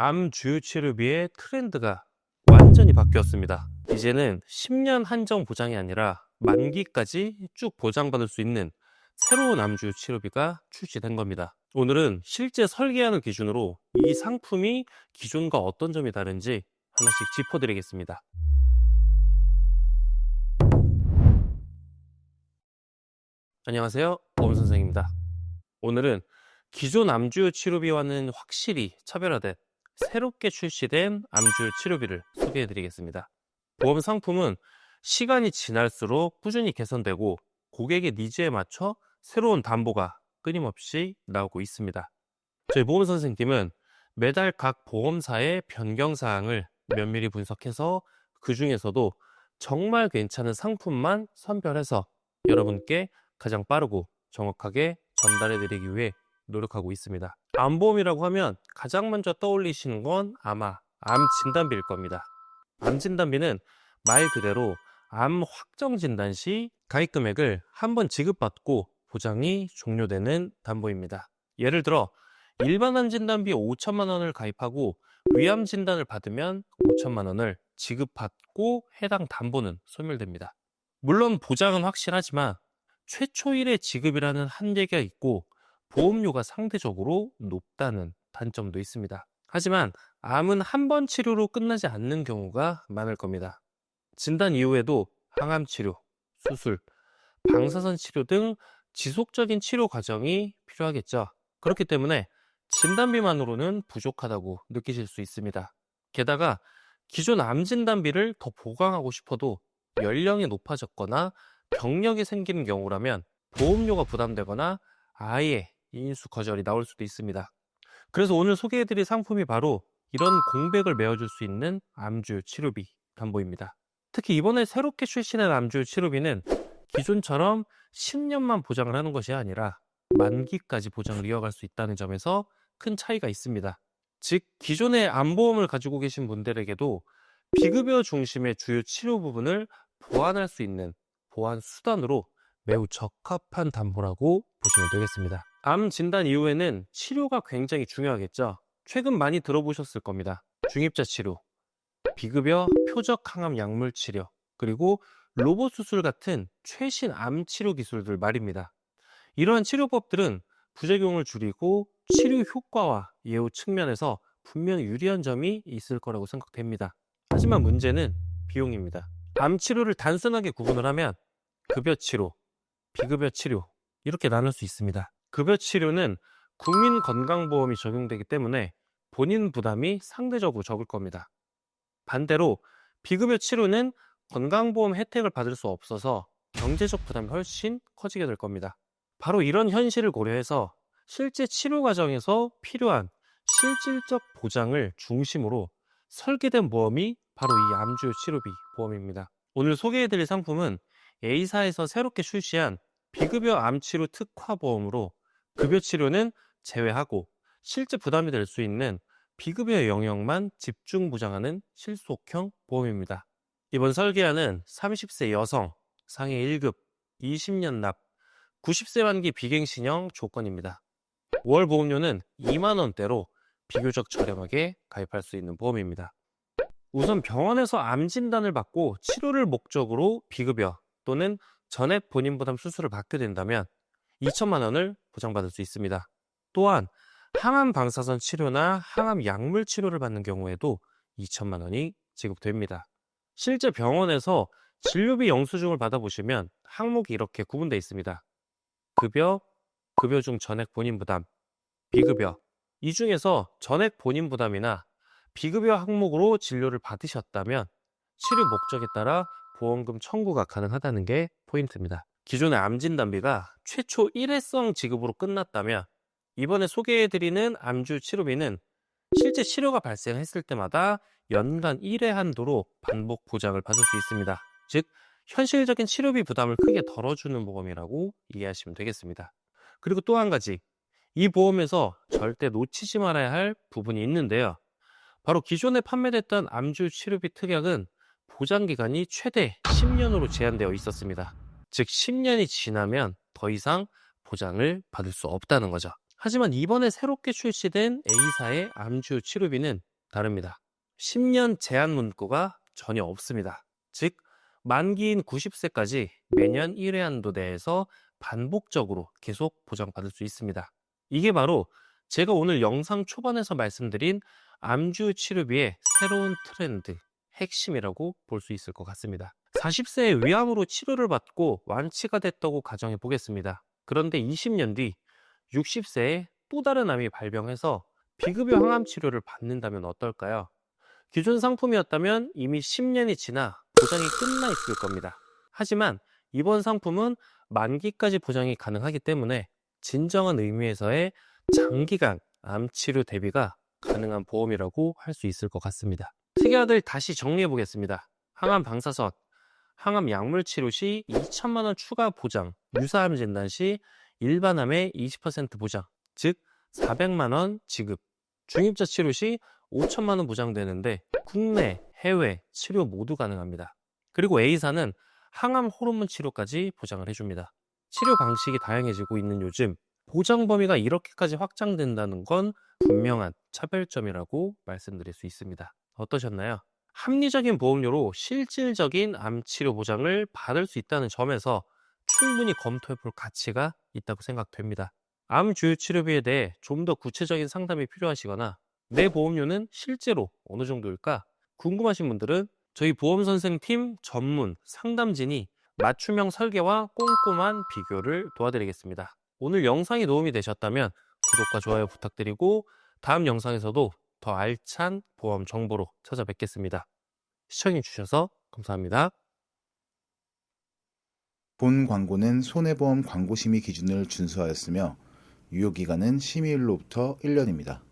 암 주요 치료비의 트렌드가 완전히 바뀌었습니다. 이제는 10년 한정 보장이 아니라 만기까지 쭉 보장받을 수 있는 새로운 암 주요 치료비가 출시된 겁니다. 오늘은 실제 설계하는 기준으로 이 상품이 기존과 어떤 점이 다른지 하나씩 짚어드리겠습니다. 안녕하세요. 보험 선생입니다. 오늘은 기존 암주요 치료비와는 확실히 차별화된 새롭게 출시된 암주요 치료비를 소개해 드리겠습니다. 보험 상품은 시간이 지날수록 꾸준히 개선되고 고객의 니즈에 맞춰 새로운 담보가 끊임없이 나오고 있습니다. 저희 보험 선생님은 매달 각 보험사의 변경 사항을 면밀히 분석해서 그 중에서도 정말 괜찮은 상품만 선별해서 여러분께 가장 빠르고 정확하게 전달해 드리기 위해 노력하고 있습니다. 암보험이라고 하면 가장 먼저 떠올리시는 건 아마 암 진단비일 겁니다. 암 진단비는 말 그대로 암 확정 진단 시 가입 금액을 한 번 지급받고 보장이 종료되는 담보입니다. 예를 들어 일반 암 진단비 5천만 원을 가입하고 위암 진단을 받으면 5천만 원을 지급받고 해당 담보는 소멸됩니다. 물론 보장은 확실하지만 최초 1회 지급이라는 한계가 있고 보험료가 상대적으로 높다는 단점도 있습니다. 하지만 암은 한 번 치료로 끝나지 않는 경우가 많을 겁니다. 진단 이후에도 항암 치료, 수술, 방사선 치료 등 지속적인 치료 과정이 필요하겠죠. 그렇기 때문에 진단비만으로는 부족하다고 느끼실 수 있습니다. 게다가 기존 암 진단비를 더 보강하고 싶어도 연령이 높아졌거나 병력이 생기는 경우라면 보험료가 부담되거나 아예 인수 거절이 나올 수도 있습니다. 그래서 오늘 소개해드릴 상품이 바로 이런 공백을 메워줄 수 있는 암주 치료비 담보입니다. 특히 이번에 새롭게 출시된 암주 치료비는 기존처럼 10년만 보장을 하는 것이 아니라 만기까지 보장을 이어갈 수 있다는 점에서 큰 차이가 있습니다. 즉, 기존의 암보험을 가지고 계신 분들에게도 비급여 중심의 주요 치료 부분을 보완할 수 있는 보완 수단으로 매우 적합한 담보라고 보시면 되겠습니다. 암 진단 이후에는 치료가 굉장히 중요하겠죠. 최근 많이 들어보셨을 겁니다. 중입자 치료, 비급여 표적 항암 약물 치료, 그리고 로봇 수술 같은 최신 암 치료 기술들 말입니다. 이러한 치료법들은 부작용을 줄이고 치료 효과와 예후 측면에서 분명히 유리한 점이 있을 거라고 생각됩니다. 하지만 문제는 비용입니다. 암 치료를 단순하게 구분을 하면 급여 치료, 비급여 치료 이렇게 나눌 수 있습니다. 급여 치료는 국민건강보험이 적용되기 때문에 본인 부담이 상대적으로 적을 겁니다. 반대로 비급여 치료는 건강보험 혜택을 받을 수 없어서 경제적 부담이 훨씬 커지게 될 겁니다. 바로 이런 현실을 고려해서 실제 치료 과정에서 필요한 실질적 보장을 중심으로 설계된 보험이 바로 이 암주 치료비 보험입니다. 오늘 소개해드릴 상품은 A사에서 새롭게 출시한 비급여 암치료 특화 보험으로 급여 치료는 제외하고 실제 부담이 될 수 있는 비급여 영역만 집중 보장하는 실속형 보험입니다. 이번 설계안은 30세 여성, 상해 1급, 20년 납, 90세 만기 비갱신형 조건입니다. 월 보험료는 2만 원대로 비교적 저렴하게 가입할 수 있는 보험입니다. 우선 병원에서 암 진단을 받고 치료를 목적으로 비급여 또는 전액 본인 부담 수술을 받게 된다면 2천만 원을 보장받을 수 있습니다. 또한 항암 방사선 치료나 항암 약물 치료를 받는 경우에도 2천만 원이 지급됩니다. 실제 병원에서 진료비 영수증을 받아보시면 항목이 이렇게 구분되어 있습니다. 급여, 급여 중 전액 본인 부담, 비급여. 이 중에서 전액 본인 부담이나 비급여 항목으로 진료를 받으셨다면 치료 목적에 따라 보험금 청구가 가능하다는 게 포인트입니다. 기존의 암 진단비가 최초 일회성 지급으로 끝났다면 이번에 소개해드리는 암주 치료비는 실제 치료가 발생했을 때마다 연간 1회 한도로 반복 보장을 받을 수 있습니다. 즉, 현실적인 치료비 부담을 크게 덜어주는 보험이라고 이해하시면 되겠습니다. 그리고 또 한 가지, 이 보험에서 절대 놓치지 말아야 할 부분이 있는데요. 바로 기존에 판매됐던 암주 치료비 특약은 보장 기간이 최대 10년으로 제한되어 있었습니다. 즉 10년이 지나면 더 이상 보장을 받을 수 없다는 거죠. 하지만 이번에 새롭게 출시된 A사의 암주 치료비는 다릅니다. 10년 제한 문구가 전혀 없습니다. 즉, 만기인 90세까지 매년 1회 한도 내에서 반복적으로 계속 보장받을 수 있습니다. 이게 바로 제가 오늘 영상 초반에서 말씀드린 암주 치료비의 새로운 트렌드, 핵심이라고 볼 수 있을 것 같습니다. 40세에 위암으로 치료를 받고 완치가 됐다고 가정해 보겠습니다. 그런데 20년 뒤 60세에 또 다른 암이 발병해서 비급여 항암 치료를 받는다면 어떨까요? 기존 상품이었다면 이미 10년이 지나 보장이 끝나 있을 겁니다. 하지만 이번 상품은 만기까지 보장이 가능하기 때문에 진정한 의미에서의 장기간 암 치료 대비가 가능한 보험이라고 할 수 있을 것 같습니다. 특약을 다시 정리해 보겠습니다. 항암 방사선, 항암 약물 치료 시 2천만 원 추가 보장, 유사암 진단 시 일반암의 20% 보장, 즉 400만 원 지급. 중입자 치료 시 5천만 원 보장되는데 국내, 해외 치료 모두 가능합니다. 그리고 A사는 항암 호르몬 치료까지 보장을 해줍니다. 치료 방식이 다양해지고 있는 요즘 보장 범위가 이렇게까지 확장된다는 건 분명한 차별점이라고 말씀드릴 수 있습니다. 어떠셨나요? 합리적인 보험료로 실질적인 암 치료 보장을 받을 수 있다는 점에서 충분히 검토해 볼 가치가 있다고 생각됩니다. 암 주요 치료비에 대해 좀 더 구체적인 상담이 필요하시거나 내 보험료는 실제로 어느 정도일까 궁금하신 분들은 저희 보험 선생 팀 전문 상담진이 맞춤형 설계와 꼼꼼한 비교를 도와드리겠습니다. 오늘 영상이 도움이 되셨다면 구독과 좋아요 부탁드리고 다음 영상에서도 더 알찬 보험 정보로 찾아뵙겠습니다. 시청해 주셔서 감사합니다. 본 광고는 손해보험 광고심의 기준을 준수하였으며 유효기간은 심의일로부터 1년입니다.